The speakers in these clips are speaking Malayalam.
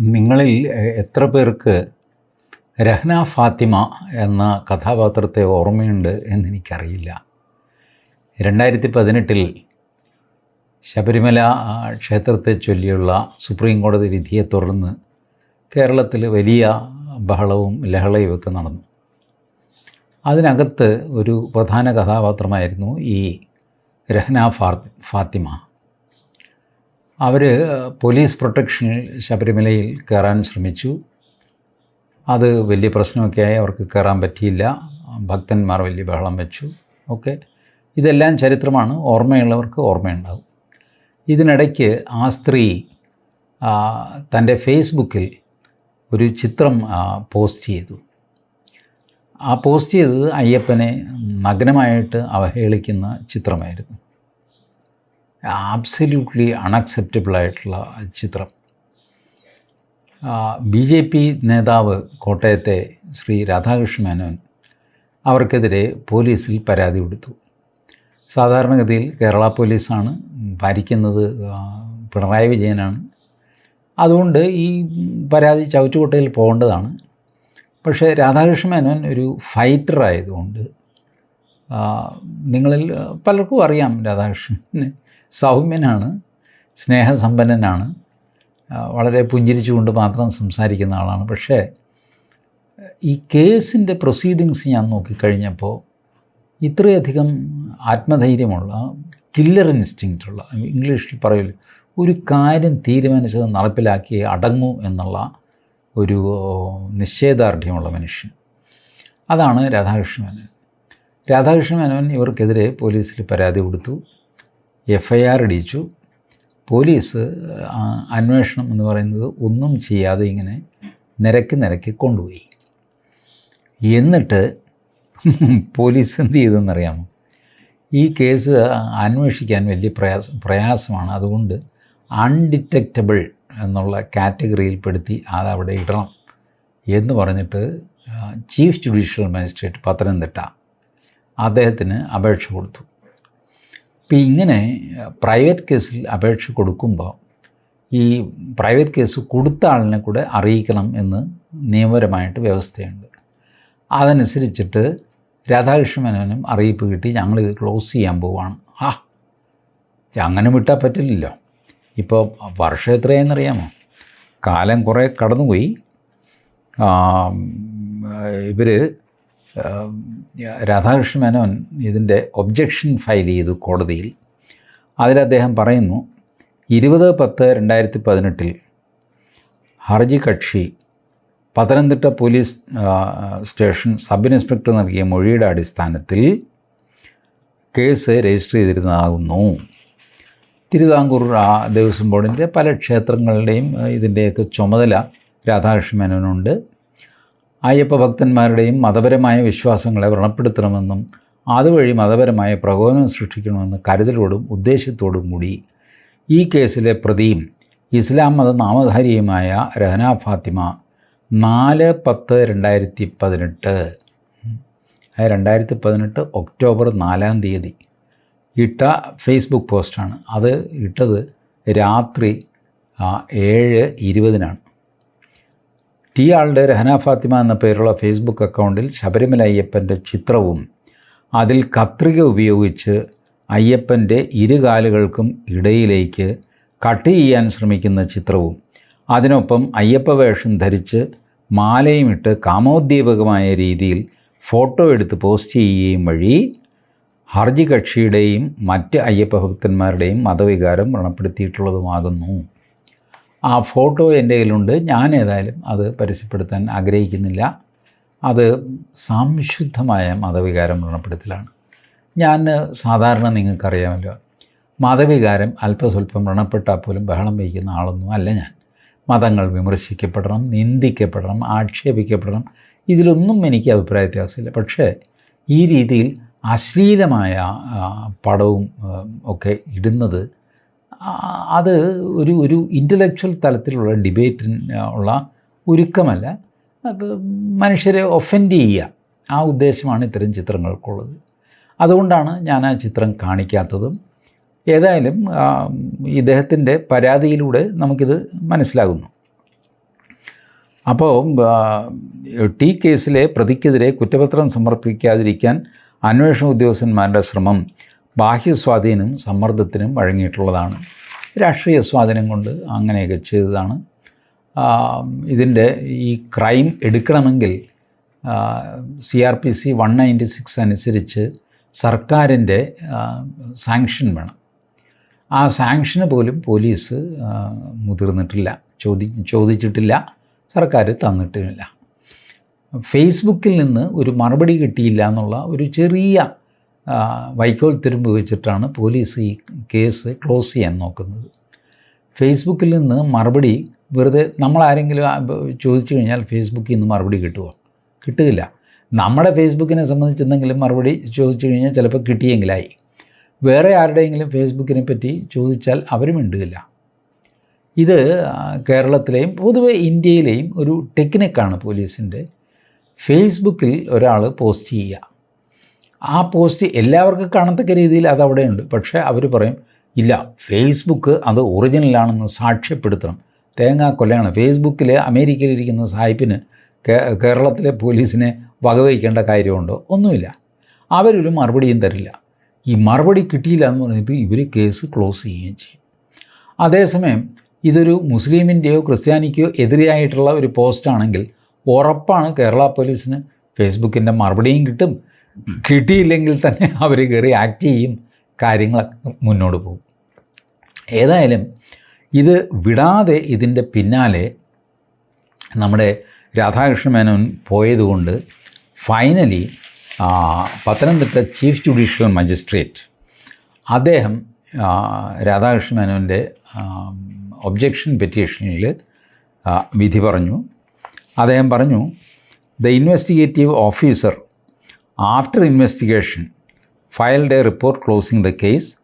നിങ്ങളിൽ എത്ര പേർക്ക് രഹ്ന ഫാത്തിമ എന്ന കഥാപാത്രത്തെ ഓർമ്മയുണ്ട് എന്നെനിക്കറിയില്ല. രണ്ടായിരത്തി പതിനെട്ടിൽ ശബരിമല ക്ഷേത്രത്തെ ചൊല്ലിയുള്ള സുപ്രീം കോടതി വിധിയെ തുടർന്ന് കേരളത്തിൽ വലിയ ബഹളവും ലഹളയും ഒക്കെ നടന്നു. അതിനകത്ത് ഒരു പ്രധാന കഥാപാത്രമായിരുന്നു ഈ രഹ്ന ഫാത്തിമ. അവർ പോലീസ് പ്രൊട്ടക്ഷനിൽ ശബരിമലയിൽ കയറാൻ ശ്രമിച്ചു. അത് വലിയ പ്രശ്നമൊക്കെ ആയി അവർക്ക് കയറാൻ പറ്റിയില്ല. ഭക്തന്മാർ വലിയ ബഹളം വെച്ചു. ഓക്കെ. ഇതെല്ലാം ചരിത്രമാണ്. ഓർമ്മയുള്ളവർക്ക് ഓർമ്മയുണ്ടാവും. ഇതിനിടയ്ക്ക് ആ സ്ത്രീ തന്റെ ഫേസ്ബുക്കിൽ ഒരു ചിത്രം പോസ്റ്റ് ചെയ്തു. ആ പോസ്റ്റ് ചെയ്തത് അയ്യപ്പനെ നഗ്നമായിട്ട് അവഹേളിക്കുന്ന ചിത്രമായിരുന്നു. ആബ്സല്യൂട്ട്ലി അൺഅക്സെപ്റ്റബിൾ ആയിട്ടുള്ള ചിത്രം. ബി ജെ പി നേതാവ് കോട്ടയത്തെ ശ്രീ രാധാകൃഷ്ണ മേനോൻ അവർക്കെതിരെ പോലീസിൽ പരാതി കൊടുത്തു. സാധാരണഗതിയിൽ കേരള പോലീസാണ് ഭരിക്കുന്നത് പിണറായി വിജയനാണ്. അതുകൊണ്ട് ഈ പരാതി ചവറ്റുകുട്ടയിൽ പോകേണ്ടതാണ്. പക്ഷേ രാധാകൃഷ്ണ മേനോൻ ഒരു ഫൈറ്റർ ആയതുകൊണ്ട് നിങ്ങളിൽ പലർക്കും അറിയാം രാധാകൃഷ്ണൻ സൗമ്യനാണ് സ്നേഹസമ്പന്നനാണ് വളരെ പുഞ്ചിരിച്ചുകൊണ്ട് മാത്രം സംസാരിക്കുന്ന ആളാണ്. പക്ഷേ ഈ കേസിന്റെ പ്രൊസീഡിങ്സ് ഞാൻ നോക്കിക്കഴിഞ്ഞപ്പോൾ ഇത്രയധികം ആത്മധൈര്യമുള്ള കില്ലർ ഇൻസ്റ്റിങ്ക്റ്റുള്ള ഇംഗ്ലീഷിൽ പറയില്ല ഒരു കാര്യം തീരുമാനിച്ചത് നടപ്പിലാക്കി അടങ്ങൂ എന്നുള്ള ഒരു നിശ്ചയദാർഢ്യമുള്ള മനുഷ്യൻ. അതാണ് രാധാകൃഷ്ണ മേനോൻ. രാധാകൃഷ്ണ മേനോൻ ഇവർക്കെതിരെ പോലീസിൽ പരാതി കൊടുത്തു. എഫ് ഐ ആർ ഇടിച്ചു. പോലീസ് അന്വേഷണം എന്ന് പറയുന്നത് ഒന്നും ചെയ്യാതെ ഇങ്ങനെ നിരക്കി നിരക്കി കൊണ്ടുപോയി. എന്നിട്ട് പോലീസ് എന്ത് ചെയ്തെന്നറിയാമോ? ഈ കേസ് അന്വേഷിക്കാൻ വലിയ പ്രയാസം പ്രയാസമാണ്. അതുകൊണ്ട് അൺഡിറ്റക്റ്റബിൾ എന്നുള്ള കാറ്റഗറിയിൽപ്പെടുത്തി അത് അവിടെ ഇടണം എന്ന് പറഞ്ഞിട്ട് ചീഫ് ജുഡീഷ്യൽ മജിസ്ട്രേറ്റ് പത്തനംതിട്ട അദ്ദേഹത്തിന് അപേക്ഷ കൊടുത്തു. ഇപ്പം ഇങ്ങനെ പ്രൈവറ്റ് കേസിൽ അപേക്ഷ കൊടുക്കുമ്പോൾ ഈ പ്രൈവറ്റ് കേസ് കൊടുത്ത ആളിനെ കൂടെ അറിയിക്കണം എന്ന് നിയമപരമായിട്ട് വ്യവസ്ഥയുണ്ട്. അതനുസരിച്ചിട്ട് രാധാകൃഷ്ണ മേനോനും അറിയിപ്പ് കിട്ടി ഞങ്ങൾ ഇത് ക്ലോസ് ചെയ്യാൻ പോവുകയാണ് ആ അങ്ങനെ വിട്ടാൽ പറ്റില്ലല്ലോ. ഇപ്പോൾ വർഷം എത്രയാണെന്നറിയാമോ കാലം കുറേ കടന്നുപോയി. ഇവർ രാധാകൃഷ്ണ മേനോൻ ഇതിന്റെ ഒബ്ജക്ഷൻ ഫയൽ ചെയ്തു കോടതിയിൽ. അതിൽ അദ്ദേഹം പറയുന്നു ഇരുപത് പത്ത് രണ്ടായിരത്തി പതിനെട്ടിൽ ഹർജി കക്ഷി Pathanamthitta police station sub inspector നൽകിയ മൊഴിയുടെ അടിസ്ഥാനത്തിൽ കേസ് രജിസ്റ്റർ ചെയ്തിരുന്നതാകുന്നു. തിരുവിതാംകൂർ ദേവസ്വം ബോർഡിന്റെ പല ക്ഷേത്രങ്ങളുടെയും ഇതിന്റെയൊക്കെ ചുമതല രാധാകൃഷ്ണ മേനോനുണ്ട്. അയ്യപ്പ ഭക്തന്മാരുടെയും മതപരമായ വിശ്വാസങ്ങളെ വ്രണപ്പെടുത്തണമെന്നും അതുവഴി മതപരമായ പ്രകോപനം സൃഷ്ടിക്കണമെന്ന് കരുതലോടും ഉദ്ദേശത്തോടും കൂടി. ഈ കേസിലെ പ്രതിയും ഇസ്ലാം മത നാമധാരിയുമായ രഹന ഫാത്തിമ നാല് പത്ത് രണ്ടായിരത്തി പതിനെട്ട് രണ്ടായിരത്തി പതിനെട്ട് ഒക്ടോബർ നാലാം തീയതി ഇട്ട ഫേസ്ബുക്ക് പോസ്റ്റാണ്. അത് ഇട്ടത് രാത്രി ഏഴ് ഇരുപതിനാണ്. ടി ആളുടെ രഹന ഫാത്തിമ എന്ന പേരുള്ള ഫേസ്ബുക്ക് അക്കൗണ്ടിൽ ശബരിമല അയ്യപ്പന്റെ ചിത്രവും അതിൽ കത്രിക ഉപയോഗിച്ച് അയ്യപ്പന്റെ ഇരുകാലുകൾക്കും ഇടയിലേക്ക് കട്ട് ചെയ്യാൻ ശ്രമിക്കുന്ന ചിത്രവും. അതിനൊപ്പം അയ്യപ്പ വേഷം ധരിച്ച് മാലയും ഇട്ട് കാമോദ്ദീപകമായ രീതിയിൽ ഫോട്ടോ എടുത്ത് പോസ്റ്റ് ചെയ്യുകയും വഴി ഹർജി കക്ഷിയുടെയും മറ്റ് അയ്യപ്പ ഭക്തന്മാരുടെയും മതവികാരം വ്രണപ്പെടുത്തിയിട്ടുള്ളതുമാകുന്നു. ആ ഫോട്ടോ എന്റെ കയ്യിലുണ്ട്. ഞാൻ ഏതായാലും അത് പരസ്യപ്പെടുത്താൻ ആഗ്രഹിക്കുന്നില്ല. അത് സംശുദ്ധമായ മതവികാരം വ്രണപ്പെടുത്തലാണ്. ഞാൻ സാധാരണ നിങ്ങൾക്കറിയാമല്ലോ മതവികാരം അല്പസ്വല്പം വ്രണപ്പെട്ടാൽ പോലും ബഹളം വയ്ക്കുന്ന ആളൊന്നും അല്ല ഞാൻ. മതങ്ങൾ വിമർശിക്കപ്പെടണം നിന്ദിക്കപ്പെടണം ആക്ഷേപിക്കപ്പെടണം. ഇതിലൊന്നും എനിക്ക് അഭിപ്രായ വ്യത്യാസമില്ല പക്ഷേ ഈ രീതിയിൽ അശ്ലീലമായ പടവും ഒക്കെ ഇടുന്നത് അത് ഒരു ഒരു ഇന്റലക്ച്വൽ തലത്തിലുള്ള ഡിബേറ്റിന് ഉള്ള ഒരുക്കമല്ല. മനുഷ്യരെ ഒഫൻഡ് ചെയ്യുക. ആ ഉദ്ദേശമാണ് ഇത്തരം ചിത്രങ്ങൾക്കുള്ളത്. അതുകൊണ്ടാണ് ഞാൻ ആ ചിത്രം കാണിക്കാത്തതും. ഏതായാലും ഇദ്ദേഹത്തിന്റെ പരാതിയിലൂടെ നമുക്കിത് മനസ്സിലാകുന്നു. അപ്പോൾ ടി കേസിലെ പ്രതിക്കെതിരെ കുറ്റപത്രം സമർപ്പിക്കാതിരിക്കാൻ അന്വേഷണ ഉദ്യോഗസ്ഥന്മാരുടെ ശ്രമം ബാഹ്യസ്വാധീനം സമ്മർദ്ദത്തിനും വഴങ്ങിയിട്ടുള്ളതാണ്. രാഷ്ട്രീയ സ്വാധീനം കൊണ്ട് അങ്ങനെയൊക്കെ ചെയ്തതാണ്. ഇതിന്റെ ഈ ക്രൈം എടുക്കണമെങ്കിൽ C R P C one ninety six അനുസരിച്ച് സർക്കാരിന്റെ സാങ്ഷൻ വേണം. ആ സാങ്ഷന് പോലും പോലീസ് മുതിർന്നിട്ടില്ല. ചോദി ചോദിച്ചിട്ടില്ല. സർക്കാർ തന്നിട്ടുമില്ല. ഫേസ്ബുക്കിൽ നിന്ന് ഒരു മറുപടി കിട്ടിയില്ല എന്നുള്ള ഒരു ചെറിയ വൈക്കോൽ തിരുമ്പ് വെച്ചിട്ടാണ് പോലീസ് ഈ കേസ് ക്ലോസ് ചെയ്യാൻ നോക്കുന്നത്. ഫേസ്ബുക്കിൽ നിന്ന് മറുപടി വെറുതെ നമ്മളാരെങ്കിലും ചോദിച്ചു കഴിഞ്ഞാൽ ഫേസ്ബുക്കിൽ നിന്ന് മറുപടി കിട്ടുമോ കിട്ടുകയില്ല. നമ്മുടെ ഫേസ്ബുക്കിനെ സംബന്ധിച്ച് എന്തെങ്കിലും മറുപടി ചോദിച്ചു കഴിഞ്ഞാൽ ചിലപ്പോൾ കിട്ടിയെങ്കിലായി. വേറെ ആരുടെയെങ്കിലും ഫേസ്ബുക്കിനെ പറ്റി ചോദിച്ചാൽ അവരും മിണ്ടുകയില്ല. ഇത് കേരളത്തിലെയും പൊതുവെ ഇന്ത്യയിലെയും ഒരു ടെക്നിക്കാണ് പോലീസിന്റെ. ഫേസ്ബുക്കിൽ ഒരാൾ പോസ്റ്റ് ചെയ്യുക. ആ പോസ്റ്റ് എല്ലാവർക്കും കാണത്തക്ക രീതിയിൽ അത് അവിടെയുണ്ട്. പക്ഷേ അവർ പറയും ഇല്ല ഫേസ്ബുക്ക് അത് ഒറിജിനലാണെന്ന് സാക്ഷ്യപ്പെടുത്തണം. തേങ്ങാ കൊല്ലയാണ് ഫേസ്ബുക്കിൽ അമേരിക്കയിലിരിക്കുന്ന കേ- കേരളത്തിലെ പോലീസിനെ വകവയ്ക്കേണ്ട കാര്യമുണ്ടോ? ഒന്നുമില്ല. അവരൊരു മറുപടിയും തരില്ല. ഈ മറുപടി കിട്ടിയില്ല എന്ന് പറഞ്ഞിട്ട് ഇവർ കേസ് ക്ലോസ് ചെയ്യുകയും ചെയ്യും. അതേസമയം ഇതൊരു മുസ്ലിമിന്റെയോ ക്രിസ്ത്യാനിക്കോ എതിരെയായിട്ടുള്ള ഒരു പോസ്റ്റാണെങ്കിൽ ഉറപ്പാണ് കേരള പോലീസിന് ഫേസ്ബുക്കിന്റെ മറുപടിയും കിട്ടും. കിട്ടിയില്ലെങ്കിൽ തന്നെ അവർ കയറി ആക്ട് ചെയ്യും കാര്യങ്ങളൊക്കെ മുന്നോട്ട് പോകും. ഏതായാലും ഇത് വിടാതെ ഇതിന്റെ പിന്നാലെ നമ്മുടെ രാധാകൃഷ്ണ മേനോൻ പോയതുകൊണ്ട് finally Pathanamthitta chief judicial magistrate അദ്ദേഹം രാധാകൃഷ്ണ മേനോന്റെ ഒബ്ജക്ഷൻ പെറ്റീഷനിൽ വിധി പറഞ്ഞു. അദ്ദേഹം പറഞ്ഞു the investigative officer after investigation filed a report closing the case.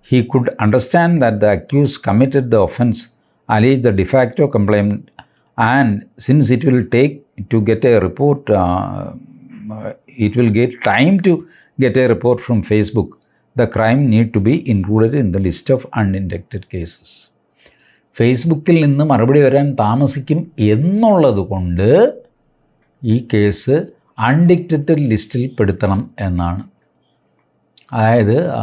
He could understand that the accused committed the offense, alleged the de facto complaint, and since it will take to get a report, uh, it will get time to get a report from Facebook. The crime need to be included in the list of unindicted cases. ഫേസ്ബുക്കിൽ നിന്ന് മറുപടി വരാൻ താമസിക്കും എന്നുള്ളത് കൊണ്ട് ഈ കേസ് അൺഡിക്റ്റഡ് ലിസ്റ്റിൽ പെടുത്തണം എന്നാണ്. അതായത് പിടികിട്ടാ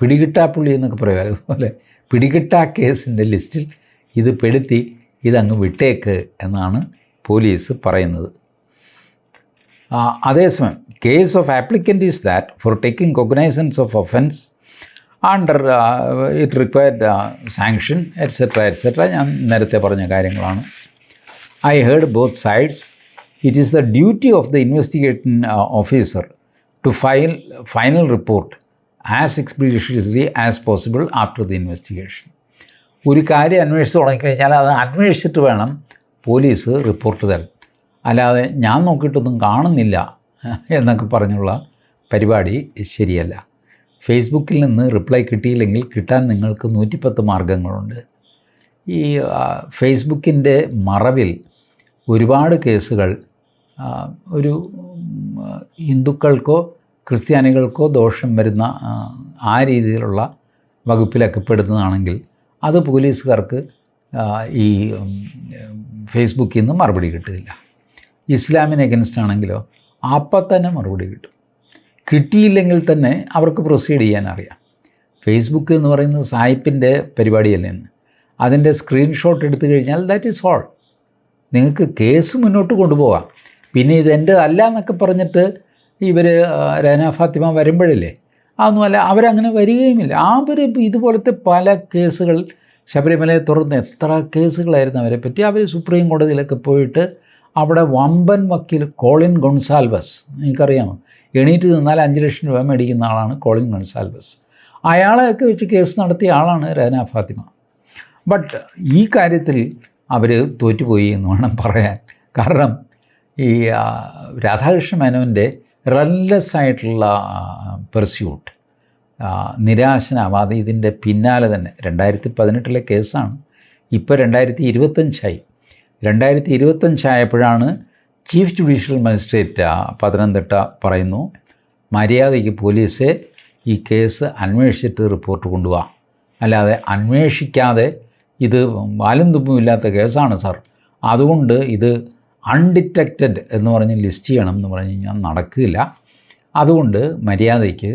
പിടികിട്ടാപ്പുള്ളി എന്നൊക്കെ പറയുക അതുപോലെ പിടികിട്ടാ കേസിന്റെ ലിസ്റ്റിൽ ഇത് പെടുത്തി ഇതങ്ങ് വിട്ടേക്ക് എന്നാണ് പോലീസ് പറയുന്നത്. അതേസമയം case of applicant is that for taking cognizance of offence under it required sanction etcetera etcetera ഞാൻ നേരത്തെ പറഞ്ഞ കാര്യങ്ങളാണ്. I heard both sides. It is the duty of the investigating officer to file final report as expeditiously as possible after the investigation. ഒരു കാര്യം അന്വേഷിച്ച് തുടങ്ങിക്കഴിഞ്ഞാൽ അത് അന്വേഷിച്ചിട്ട് വേണം പോലീസ് റിപ്പോർട്ട് തരാൻ. അല്ലാതെ ഞാൻ നോക്കിയിട്ടൊന്നും കാണുന്നില്ല എന്നൊക്കെ പറഞ്ഞുള്ള പരിപാടി ശരിയല്ല. ഫേസ്ബുക്കിൽ നിന്ന് റിപ്ലൈ കിട്ടിയില്ലെങ്കിൽ കിട്ടാൻ നിങ്ങൾക്ക് നൂറ്റിപ്പത്ത് മാർഗങ്ങളുണ്ട്. ഈ ഫേസ്ബുക്കിന്റെ മറവിൽ ഒരുപാട് കേസുകൾ ഒരു ഹിന്ദുക്കൾക്കോ ക്രിസ്ത്യാനികൾക്കോ ദോഷം വരുന്ന ആ, ആ രീതിയിലുള്ള വകുപ്പിലൊക്കെ പെടുന്നതാണെങ്കിൽ അത് പോലീസുകാർക്ക് ഈ ഫേസ്ബുക്കിൽ നിന്ന് മറുപടി കിട്ടില്ല ഇസ്ലാമിന് എഗൻസ്റ്റ് ആണെങ്കിലോ അപ്പം തന്നെ മറുപടി കിട്ടും. കിട്ടിയില്ലെങ്കിൽ തന്നെ അവർക്ക് പ്രൊസീഡ് ചെയ്യാൻ അറിയാം. ഫേസ്ബുക്ക് എന്ന് പറയുന്നത് സായിപ്പിന്റെ പരിപാടിയല്ലേ എന്ന്. അതിന്റെ സ്ക്രീൻഷോട്ട് എടുത്തു കഴിഞ്ഞാൽ ദാറ്റ് ഈസ് ഓൾ നിങ്ങൾക്ക് കേസ് മുന്നോട്ട് കൊണ്ടുപോകാം. പിന്നെ ഇത് അല്ല എന്നൊക്കെ പറഞ്ഞിട്ട് ഇവർ രഹന ഫാത്തിമ വരുമ്പോഴല്ലേ? അതൊന്നുമല്ല അവരങ്ങനെ വരികയുമില്ല. അവർ ഇതുപോലത്തെ പല കേസുകൾ ശബരിമലയെ തുറന്ന് എത്ര കേസുകളായിരുന്നു അവരെ പറ്റി അവർ സുപ്രീം കോടതിയിലൊക്കെ പോയിട്ട് അവിടെ വമ്പൻ വക്കീൽ കോളിൻ ഗൊൺസാൽവസ് നിങ്ങൾക്കറിയാമോ? എണീറ്റ് നിന്നാൽ അഞ്ച് ലക്ഷം രൂപ മേടിക്കുന്ന ആളാണ് കോളിൻ ഗൊൺസാൽവസ്. അയാളെയൊക്കെ വെച്ച് കേസ് നടത്തിയ ആളാണ് രഹന ഫാത്തിമ. ബട്ട് ഈ കാര്യത്തിൽ അവർ തോറ്റുപോയി എന്ന് വേണം പറയാൻ. കാരണം ഈ രാധാകൃഷ്ണ മേനോന്റെ റെല്ലസ് ആയിട്ടുള്ള പെർസ്യൂട്ട് നിരാശനാവാതെ ഇതിന്റെ പിന്നാലെ തന്നെ രണ്ടായിരത്തി പതിനെട്ടിലെ കേസാണ്. ഇപ്പോൾ രണ്ടായിരത്തി ഇരുപത്തഞ്ചായി രണ്ടായിരത്തി ഇരുപത്തഞ്ചായപ്പോഴാണ് ചീഫ് ജുഡീഷ്യൽ മജിസ്ട്രേറ്റ് പത്തനംതിട്ട പറയുന്നു മര്യാദയ്ക്ക് പോലീസ് ഈ കേസ് അന്വേഷിച്ചിട്ട് റിപ്പോർട്ട് കൊണ്ടുപോവാ അല്ലാതെ അന്വേഷിക്കാതെ ഇത് വാലും തുമ്പും ഇല്ലാത്ത കേസാണ് സാർ. അതുകൊണ്ട് ഇത് അൺഡിറ്റക്റ്റഡ് എന്ന് പറഞ്ഞ് ലിസ്റ്റ് ചെയ്യണം എന്ന് പറഞ്ഞു കഴിഞ്ഞാൽ നടക്കില്ല അതുകൊണ്ട് മര്യാദയ്ക്ക്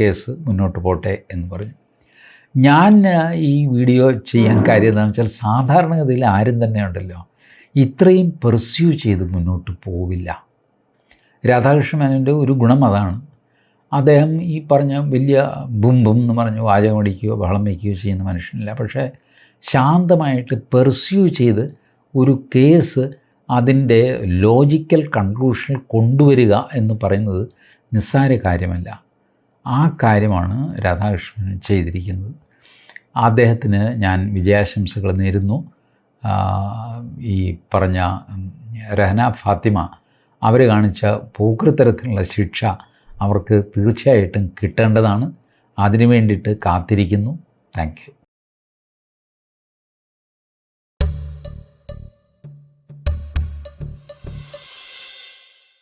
കേസ് മുന്നോട്ട് പോട്ടെ എന്ന് പറഞ്ഞു. ഞാൻ ഈ വീഡിയോ ചെയ്യാൻ കാര്യം എന്താണെന്ന് വെച്ചാൽ സാധാരണഗതിയിൽ ആരും തന്നെ ഉണ്ടല്ലോ. ഇത്രയും പെർസ്യൂ ചെയ്ത് മുന്നോട്ട് പോവില്ല. രാധാകൃഷ്ണ മേനോന്റെ ഒരു ഗുണം അതാണ്. അദ്ദേഹം ഈ പറഞ്ഞ വലിയ ബും ബും എന്ന് പറഞ്ഞ് വാചകം അടിക്കുകയോ ബഹളം വയ്ക്കുകയോ ചെയ്യുന്ന മനുഷ്യനില്ല. പക്ഷേ ശാന്തമായിട്ട് പെർസ്യൂ ചെയ്ത് ഒരു കേസ് അതിന്റെ ലോജിക്കൽ കൺക്ലൂഷൻ കൊണ്ടുവരിക എന്ന് പറയുന്നത് നിസ്സാര കാര്യമല്ല. ആ കാര്യമാണ് രാധാകൃഷ്ണൻ ചെയ്തിരിക്കുന്നത്. അദ്ദേഹത്തിന് ഞാൻ വിജയാശംസകൾ നേരുന്നു. ഈ പറഞ്ഞ രഹന ഫാത്തിമ അവർ കാണിച്ച പോക്കൃത്തരത്തിലുള്ള ശിക്ഷ അവർക്ക് തീർച്ചയായിട്ടും കിട്ടേണ്ടതാണ്. അതിനു വേണ്ടിയിട്ട് കാത്തിരിക്കുന്നു. താങ്ക്